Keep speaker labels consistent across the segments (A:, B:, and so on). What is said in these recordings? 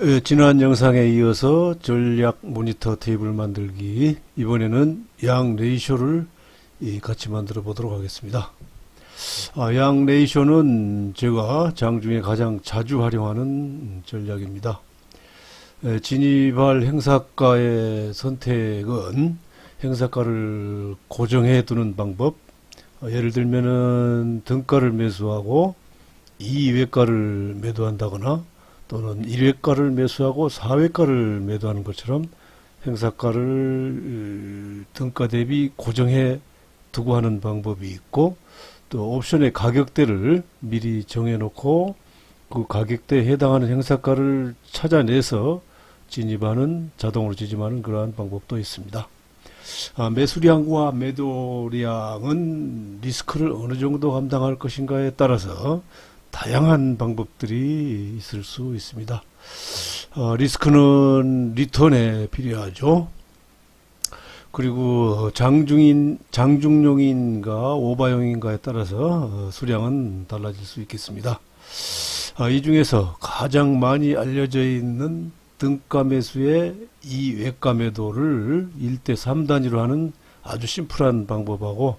A: 에, 지난 영상에 이어서 전략 모니터 테이블 만들기 이번에는 양 레이쇼를 이, 같이 만들어 보도록 하겠습니다. 아, 양 레이쇼는 제가 장 중에 가장 자주 활용하는 전략입니다. 에, 진입할 행사가의 선택은 행사가를 고정해 두는 방법 어, 예를 들면은 등가를 매수하고 2외가를 매도한다거나 또는 1회가를 매수하고 4회가를 매도하는 것처럼 행사가를 등가 대비 고정해 두고 하는 방법이 있고 또 옵션의 가격대를 미리 정해놓고 그 가격대에 해당하는 행사가를 찾아내서 진입하는 자동으로 진입하는 그러한 방법도 있습니다. 아, 매수량과 매도량은 리스크를 어느 정도 감당할 것인가에 따라서 다양한 방법들이 있을 수 있습니다. 어, 리스크는 리턴에 필요하죠. 그리고 장중인 장중용인가 오바용인가에 따라서 어, 수량은 달라질 수 있겠습니다. 아, 이 중에서 가장 많이 알려져 있는 등가 매수의 이 외가 매도를 1대 3단위로 하는 아주 심플한 방법하고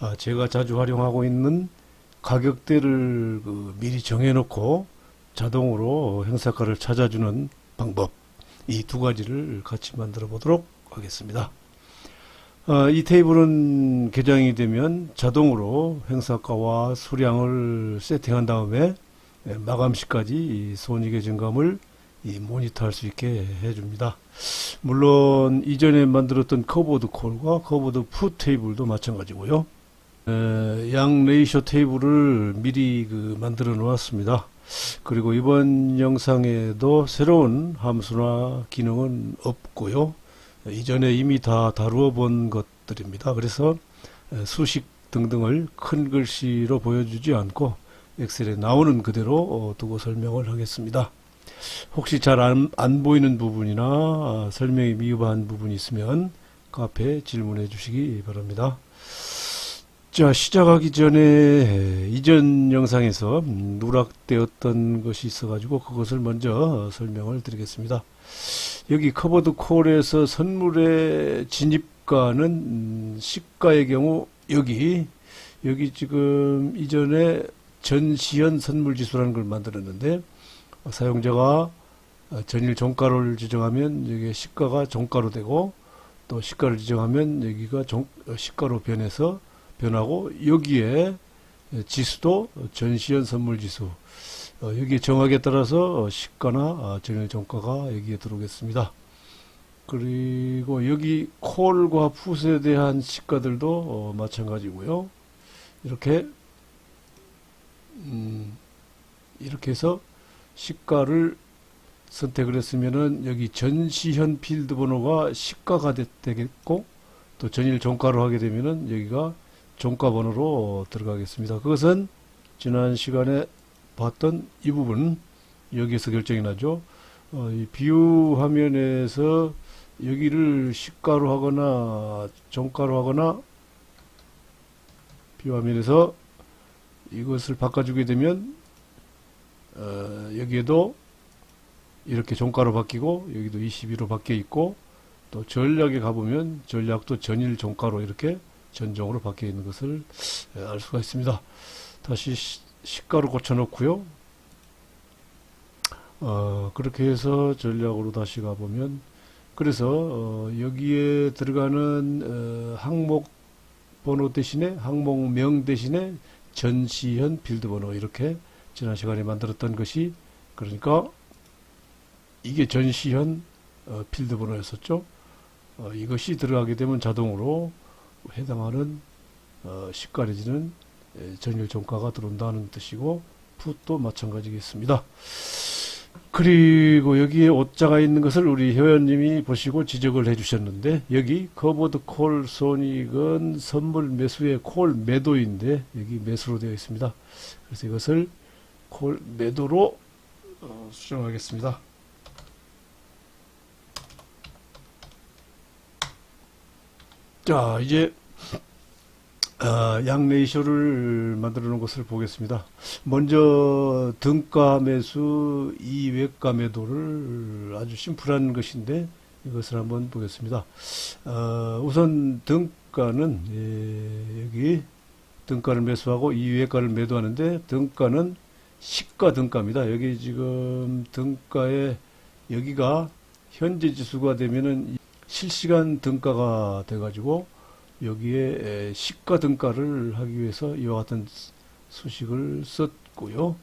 A: 아, 제가 자주 활용하고 있는 가격대를 그 미리 정해놓고 자동으로 행사가를 찾아주는 방법 이 두 가지를 같이 만들어 보도록 하겠습니다. 아, 이 테이블은 개장이 되면 자동으로 행사가와 수량을 세팅한 다음에 예, 마감 시까지 이 손익의 증감을 이 모니터할 수 있게 해줍니다. 물론 이전에 만들었던 커버드 콜과 커버드 푸 테이블도 마찬가지고요. 에, 양 레이쇼 테이블을 미리 그 만들어 놓았습니다. 그리고 이번 영상에도 새로운 함수나 기능은 없고요. 이전에 이미 다 다루어 본 것들입니다. 그래서 에, 수식 등등을 큰 글씨로 보여주지 않고 엑셀에 나오는 그대로 어, 두고 설명을 하겠습니다. 혹시 잘안 보이는 부분이나 아, 설명이 미흡한 부분이 있으면 카페에 질문해 주시기 바랍니다. 자, 시작하기 전에 이전 영상에서 음, 누락되었던 것이 있어가지고 그것을 먼저 설명을 드리겠습니다. 여기 커버드 콜에서 선물의 진입가는 음, 시가의 경우 여기 여기 지금 이전에 전시현 선물 지수라는 걸 만들었는데 사용자가 전일 종가를 지정하면 여기 시가가 종가로 되고 또 시가를 지정하면 여기가 종, 시가로 변해서 변하고 여기에 지수도 전시현 선물 지수 어, 여기 정확에 따라서 시가나 전일 종가가 여기에 들어오겠습니다. 그리고 여기 콜과 풋에 대한 시가들도 어, 마찬가지고요. 이렇게 음, 이렇게 해서 시가를 선택을 했으면은 여기 전시현 필드 번호가 시가가 되, 되겠고 또 전일 종가로 하게 되면은 여기가 종가 번호로 들어가겠습니다. 그것은 지난 시간에 봤던 이 부분 여기에서 결정이 나죠. 어, 이 비유 화면에서 여기를 시가로 하거나 종가로 하거나 비유 화면에서 이것을 바꿔주게 되면 어, 여기에도 이렇게 종가로 바뀌고 여기도 22로 바뀌어 있고 또 전략에 가보면 전략도 전일 종가로 이렇게 전종으로 바뀌어 있는 것을 예, 알 수가 있습니다. 다시 시, 시가로 고쳐놓고요. 어, 그렇게 해서 전략으로 다시 가보면 그래서 어, 여기에 들어가는 어, 항목 번호 대신에 항목명 대신에 전시현 빌드 번호 이렇게 지난 시간에 만들었던 것이 그러니까 이게 전시현 어, 필드 번호였었죠. 어, 이것이 들어가게 되면 자동으로 해당하는 어, 시가래지는 전일 종가가 들어온다는 뜻이고 풋도 마찬가지겠습니다. 그리고 여기에 오자가 있는 것을 우리 회원님이 보시고 지적을 해주셨는데 여기 커버드 콜 손익은 선물 매수의 콜 매도인데 여기 매수로 되어 있습니다. 그래서 이것을 콜 매도로 어, 수정하겠습니다. 자 이제 아, 양 레이쇼를 만들어 놓은 것을 보겠습니다. 먼저 등가 매수 이외가 매도를 아주 심플한 것인데 이것을 한번 보겠습니다. 어, 우선 등가는 예, 여기 등가를 매수하고 이외가를 매도하는데 등가는 시가 등가입니다. 여기 지금 등가에 여기가 현재 지수가 되면은 이 실시간 등가가 돼가지고 여기에 에, 시가 등가를 하기 위해서 이와 같은 수식을 썼고요.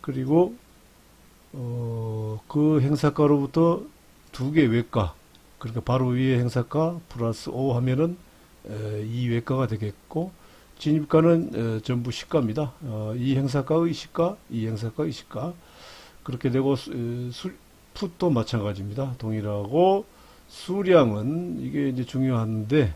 A: 그리고 어, 그 행사가로부터 두 개 외가 그러니까 바로 위에 행사가 플러스 5 하면은 에, 이 외가가 되겠고 진입가는 에, 전부 시가입니다. 어, 이 행사가의 시가, 이 행사가의 시가 그렇게 되고 수, 에, 수, 풋도 마찬가지입니다. 동일하고 수량은 이게 이제 중요한데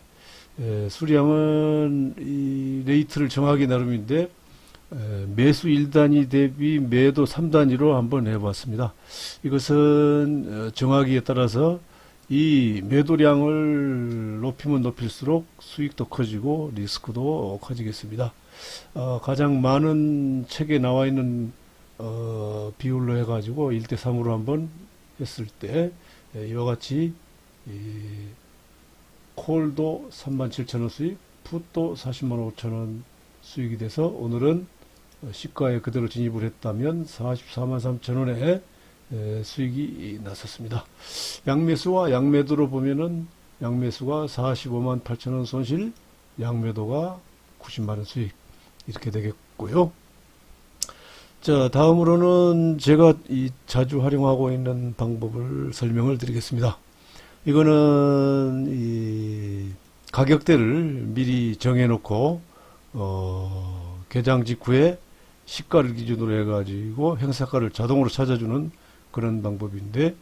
A: 에, 수량은 이 레이트를 정하기 나름인데 에, 매수 1단위 대비 매도 3단위로 한번 해봤습니다. 이것은 어, 정하기에 따라서 이 매도량을 높이면 높일수록 수익도 커지고 리스크도 커지겠습니다. 어, 가장 많은 책에 나와 있는 어, 비율로 해가지고 1대3으로 한번 했을 때 에, 이와 같이 이, 콜도 37,000원 수익, 풋도 40만 5천원 수익이 돼서 오늘은 어, 시가에 그대로 진입을 했다면 44만 3천원의 수익이 났었습니다. 양매수와 양매도로 보면은 양매수가 45만 8천원 손실, 양매도가 90만원 수익 이렇게 되겠고요. 자, 다음으로는 제가 이 자주 활용하고 있는 방법을 설명을 드리겠습니다. 이거는 이 가격대를 미리 정해놓고 어, 개장 직후에 시가를 기준으로 해가지고 행사가를 자동으로 찾아주는 그런 방법인데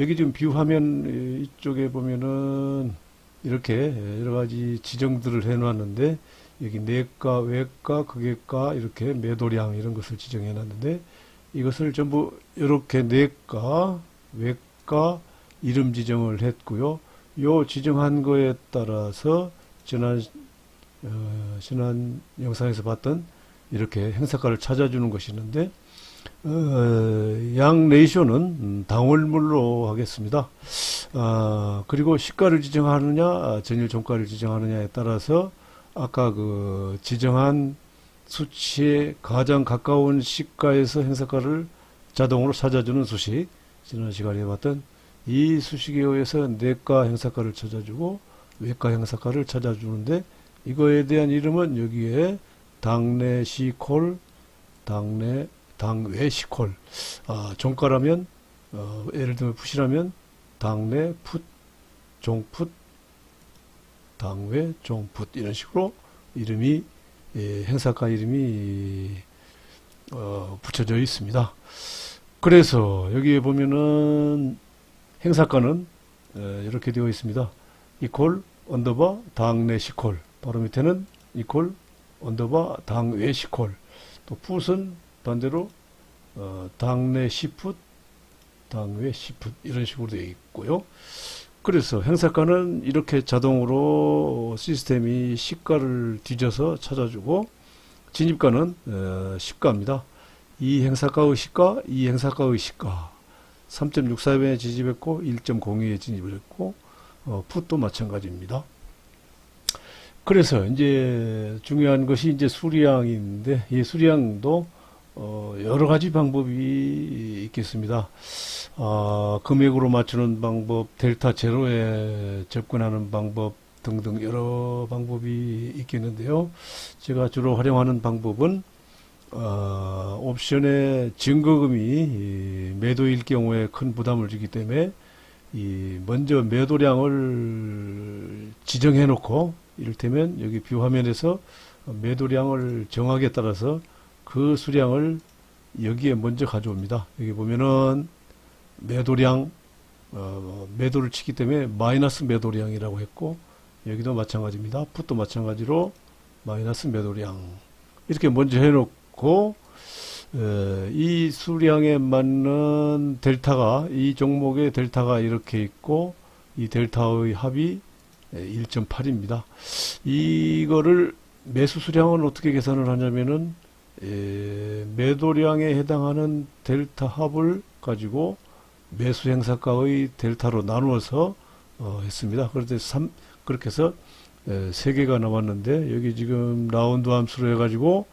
A: 여기 지금 뷰 화면 이쪽에 보면은 이렇게 여러 가지 지정들을 해놨는데 여기 내가, 외가, 극외가 이렇게 매도량 이런 것을 지정해 놨는데 이것을 전부 이렇게 내가, 외가, 이름 지정을 했고요. 요 지정한 거에 따라서 지난 어, 지난 영상에서 봤던 이렇게 행사가를 찾아주는 것이 있는데 어, 양 레이쇼는 음, 당월물로 하겠습니다. 아, 그리고 시가를 지정하느냐, 아, 전일 종가를 지정하느냐에 따라서 아까 그 지정한 수치에 가장 가까운 시가에서 행사가를 자동으로 찾아주는 수식, 지난 시간에 해봤던 이 수식에 의해서 내가 행사가를 찾아주고 외가 행사가를 찾아주는데 이거에 대한 이름은 여기에 당내 시콜, 당내 당외 시콜. 아, 종가라면 어, 예를 들면 풋이라면 당내 풋, 종풋, 당외 종풋 이런 식으로 이름이 예, 행사가 이름이 어, 붙여져 있습니다. 그래서 여기에 보면은 행사가는 에, 이렇게 되어 있습니다. 이콜 언더바 당내 시콜 바로 밑에는 이콜 언더바 당외 시콜 또 풋은 반대로 어, 당내 시풋 당외 시풋 이런 식으로 되어 있고요. 그래서 행사가는 이렇게 자동으로 시스템이 시가를 뒤져서 찾아주고 진입가는 어, 시가입니다. 이 행사가의 시가, 이 행사가의 시가 3.64배에 진입했고 1.02에 진입을 했고 어, 풋도 마찬가지입니다. 그래서 이제 중요한 것이 이제 수량인데 이 수량도 어, 여러 가지 방법이 있겠습니다. 아, 금액으로 맞추는 방법, 델타 제로에 접근하는 방법 등등 여러 방법이 있겠는데요. 제가 주로 활용하는 방법은 어, 옵션의 증거금이 이 매도일 경우에 큰 부담을 주기 때문에 이 먼저 매도량을 지정해 놓고 이를테면 여기 뷰 화면에서 매도량을 정하기에 따라서 그 수량을 여기에 먼저 가져옵니다. 여기 보면은 매도량 어, 매도를 치기 때문에 마이너스 매도량이라고 했고 여기도 마찬가지입니다. 풋도 마찬가지로 마이너스 매도량 이렇게 먼저 해놓고 에, 이 수량에 맞는 델타가 이 종목의 델타가 이렇게 있고 이 델타의 합이 1.8입니다. 이거를 매수 수량은 어떻게 계산을 하냐면은 에, 매도량에 해당하는 델타 합을 가지고 매수 행사가의 델타로 나누어서 어, 했습니다. 그런데 3 그렇게 해서 에, 세 개가 남았는데 여기 지금 라운드 함수로 해가지고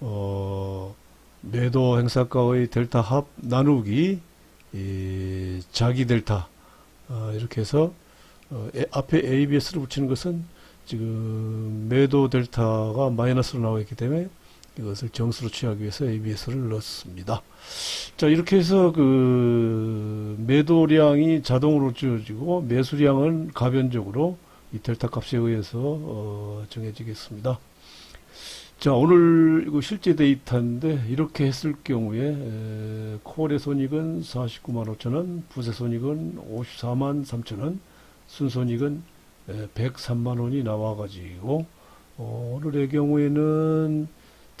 A: 어, 매도 행사가의 델타 합 나누기 이 자기 델타 어, 이렇게 해서 어, 에- 앞에 ABS를 붙이는 것은 지금 매도 델타가 마이너스로 나와 있기 때문에 이것을 정수로 취하기 위해서 ABS를 넣습니다. 자 이렇게 해서 그 매도량이 자동으로 주어지고 매수량은 가변적으로 이 델타 값에 의해서 어, 정해지겠습니다. 자 오늘 이거 실제 데이터인데 이렇게 했을 경우에 에, 콜의 손익은 49만 5천 원, 부세 손익은 54만 3천 원, 순손익은 에, 103만 원이 나와가지고 어, 오늘의 경우에는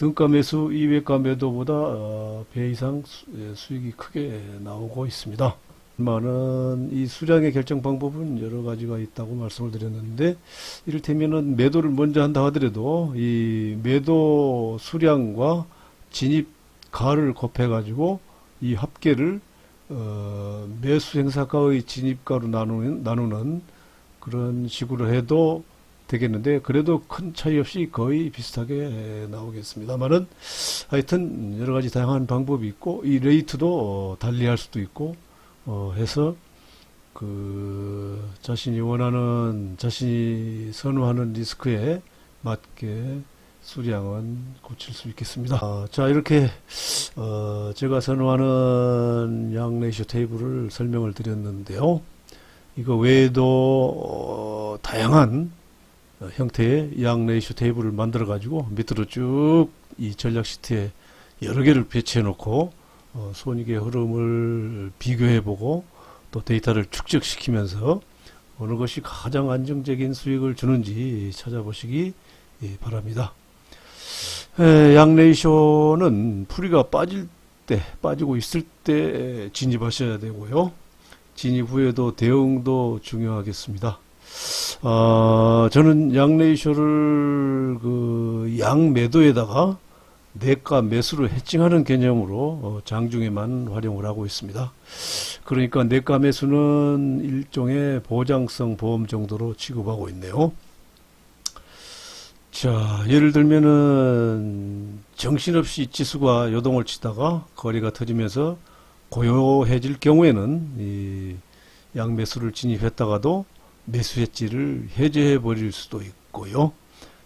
A: 등가 매수 이외가 매도보다 어, 배 이상 수, 예, 수익이 크게 나오고 있습니다. 많은 이 수량의 결정 방법은 여러 가지가 있다고 말씀을 드렸는데 이를테면은 매도를 먼저 한다 하더라도 이 매도 수량과 진입 가를 곱해 가지고 이 합계를 어, 매수 행사가의 진입가로 나누는 나누는 그런 식으로 해도 되겠는데 그래도 큰 차이 없이 거의 비슷하게 나오겠습니다만은 하여튼 여러 가지 다양한 방법이 있고 이 레이트도 어, 달리할 수도 있고 어, 해서 그 자신이 원하는 자신이 선호하는 리스크에 맞게 수량은 고칠 수 있겠습니다. 아, 자 이렇게 어, 제가 선호하는 양 레이쇼 테이블을 설명을 드렸는데요. 이거 외에도 어, 다양한 어, 형태의 양 레이쇼 테이블을 만들어 가지고 밑으로 쭉 이 전략 시트에 여러 개를 배치해 놓고 어, 손익의 흐름을 비교해 보고 또 데이터를 축적시키면서 어느 것이 가장 안정적인 수익을 주는지 찾아보시기 예, 바랍니다. 에, 양 레이쇼는 풀이가 빠질 때 빠지고 있을 때 진입하셔야 되고요. 진입 후에도 대응도 중요하겠습니다. 아, 저는 양 레이쇼를 그 양 매도에다가 내가 매수를 해칭하는 개념으로 어, 장중에만 활용을 하고 있습니다. 그러니까 내가 매수는 일종의 보장성 보험 정도로 취급하고 있네요. 자, 예를 들면은 정신없이 지수가 요동을 치다가 거리가 터지면서 고요해질 경우에는 이 양매수를 진입했다가도 매수 해지를 해제해 버릴 수도 있고요.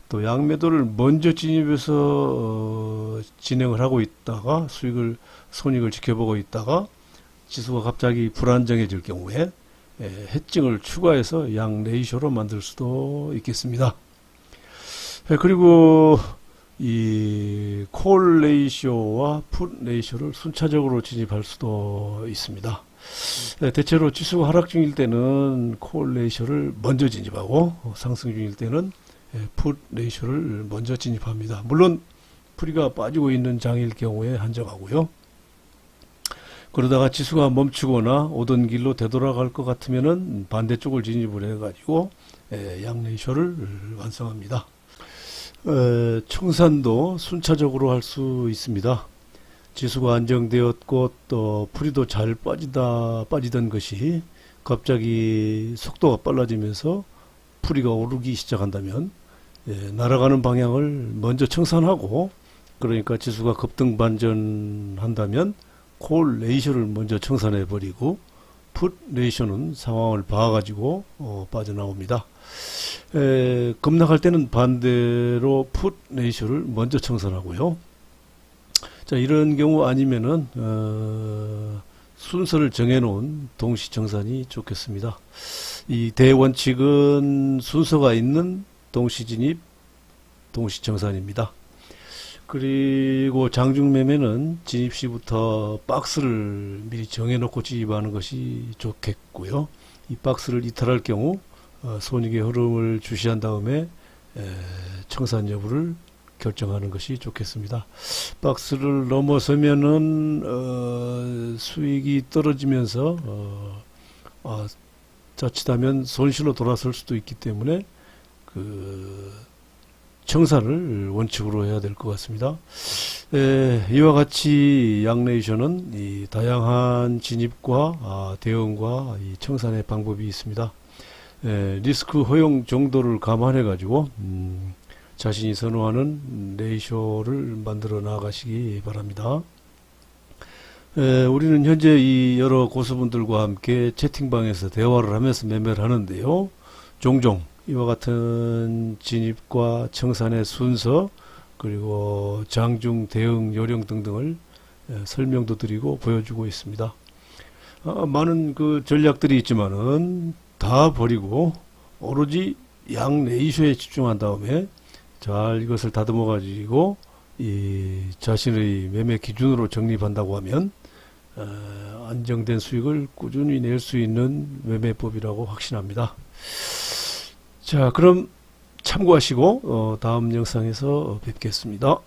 A: 또 양매도를 먼저 진입해서 어, 진행을 하고 있다가 수익을 손익을 지켜보고 있다가 지수가 갑자기 불안정해질 경우에 에, 해증을 추가해서 양 레이쇼로 만들 수도 있겠습니다. 에, 그리고 이 콜 레이쇼와 풋 레이쇼를 순차적으로 진입할 수도 있습니다. 에, 대체로 지수가 하락 중일 때는 콜 레이쇼를 먼저 진입하고 어, 상승 중일 때는 예, 풋 레이쇼를 먼저 진입합니다. 물론 풀이가 빠지고 있는 장일 경우에 한정하고요. 그러다가 지수가 멈추거나 오던 길로 되돌아갈 것 같으면은 반대쪽을 진입을 해가지고 예, 양 레이쇼를 완성합니다. 에, 청산도 순차적으로 할 수 있습니다. 지수가 안정되었고 또 풀이도 잘 빠지다 빠지던 것이 갑자기 속도가 빨라지면서 풀이가 오르기 시작한다면 예, 날아가는 방향을 먼저 청산하고 그러니까 지수가 급등 반전한다면 콜 레이쇼를 먼저 청산해 버리고 풋 레이쇼는 상황을 봐가지고 어, 빠져나옵니다. 에, 급락할 때는 반대로 풋 레이쇼를 먼저 청산하고요. 자 이런 경우 아니면은 어, 순서를 정해놓은 동시 청산이 좋겠습니다. 이 대원칙은 순서가 있는 동시 진입, 동시 정산입니다. 그리고 장중 매매는 진입 시부터 박스를 미리 정해놓고 진입하는 것이 좋겠고요. 이 박스를 이탈할 경우 어, 손익의 흐름을 주시한 다음에 에, 청산 여부를 결정하는 것이 좋겠습니다. 박스를 넘어서면은 어, 수익이 떨어지면서 어, 아, 자칫하면 손실로 돌아설 수도 있기 때문에 그 청산을 원칙으로 해야 될 것 같습니다. 에, 이와 같이 양레이션은 이 다양한 진입과 아, 대응과 이 청산의 방법이 있습니다. 에, 리스크 허용 정도를 감안해 가지고 음, 자신이 선호하는 레이쇼를 만들어 나가시기 바랍니다. 에, 우리는 현재 이 여러 고수분들과 함께 채팅방에서 대화를 하면서 매매를 하는데요. 종종 이와 같은 진입과 청산의 순서 그리고 장중 대응 요령 등등을 에, 설명도 드리고 보여주고 있습니다. 아, 많은 그 전략들이 있지만은 다 버리고 오로지 양 레이쇼에 집중한 다음에 잘 이것을 다듬어 가지고 이 자신의 매매 기준으로 정립한다고 하면 어, 안정된 수익을 꾸준히 낼 수 있는 매매법이라고 확신합니다. 자, 그럼 참고하시고 어, 다음 영상에서 뵙겠습니다.